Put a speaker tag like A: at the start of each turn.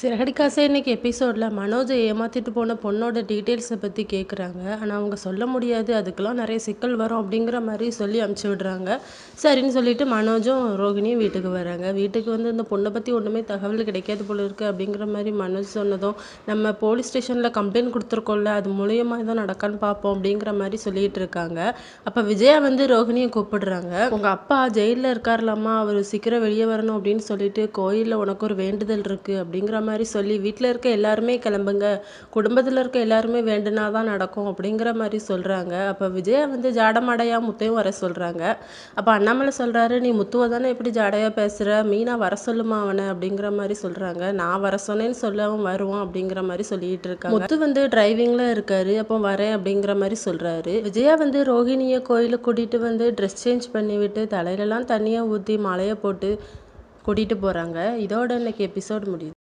A: சிறகடிக்காசை இன்றைக்கி எபிசோடில் மனோஜை ஏமாற்றிட்டு போன பொண்ணோட டீட்டெயில்ஸை பற்றி கேட்குறாங்க ஆனால் அவங்க சொல்ல முடியாது. அதுக்கெலாம் நிறைய சிக்கல் வரும் அப்படிங்கிற மாதிரி சொல்லி அமுச்சு விடுறாங்க. சரின்னு சொல்லிட்டு மனோஜும் ரோகிணியும் வீட்டுக்கு வராங்க. வீட்டுக்கு வந்து இந்த பொண்ணை பற்றி ஒன்றுமே தகவல் கிடைக்காது போல இருக்குது அப்படிங்கிற மாதிரி மனோஜ் சொன்னதும் நம்ம போலீஸ் ஸ்டேஷனில் கம்ப்ளைண்ட் கொடுத்துருக்கோம்ல அது மூலியமாக தான் நடக்கான்னு பார்ப்போம் அப்படிங்கிற மாதிரி சொல்லிட்டு இருக்காங்க. அப்போ விஜயா வந்து ரோகிணியை கூப்பிடுறாங்க. உங்கள் அப்பா ஜெயிலில் இருக்கார்லாமா அவர் சீக்கிரம் வெளியே வரணும் அப்படின்னு சொல்லிட்டு கோயிலில் உனக்கு ஒரு வேண்டுதல் இருக்குது அப்படிங்கிற மாதிரி சொல்லி வீட்டில் இருக்க எல்லாருமே கிளம்புங்க. குடும்பத்தில் இருக்க எல்லாருமே வேண்டுனா தான் நடக்கும் அப்படிங்கிற மாதிரி சொல்கிறாங்க அப்போ விஜயா வந்து ஜாடமாடையாக முத்தையும் வர சொல்கிறாங்க அப்போ அண்ணாமலை சொல்கிறாரு நீ முத்துவை தானே எப்படி ஜாடையாக பேசுகிற மீனா வர சொல்லுமா அவனை? அப்படிங்கிற மாதிரி சொல்கிறாங்க நான் வர சொன்னேன்னு சொல்ல அவன் வருவான் அப்படிங்கிற மாதிரி சொல்லிட்டு இருக்காங்க. முத்து வந்து டிரைவிங்கில் இருக்காரு அப்போ வரேன் அப்படிங்கிற மாதிரி சொல்கிறாரு விஜயா வந்து ரோஹிணியை கோயிலுக்கு கூட்டிகிட்டு வந்து ட்ரெஸ் சேஞ்ச் பண்ணிவிட்டு தலையிலலாம் தண்ணியை ஊற்றி மலையை போட்டு கூட்டிகிட்டு போகிறாங்க இதோட இன்னைக்கு எபிசோட் முடியுது.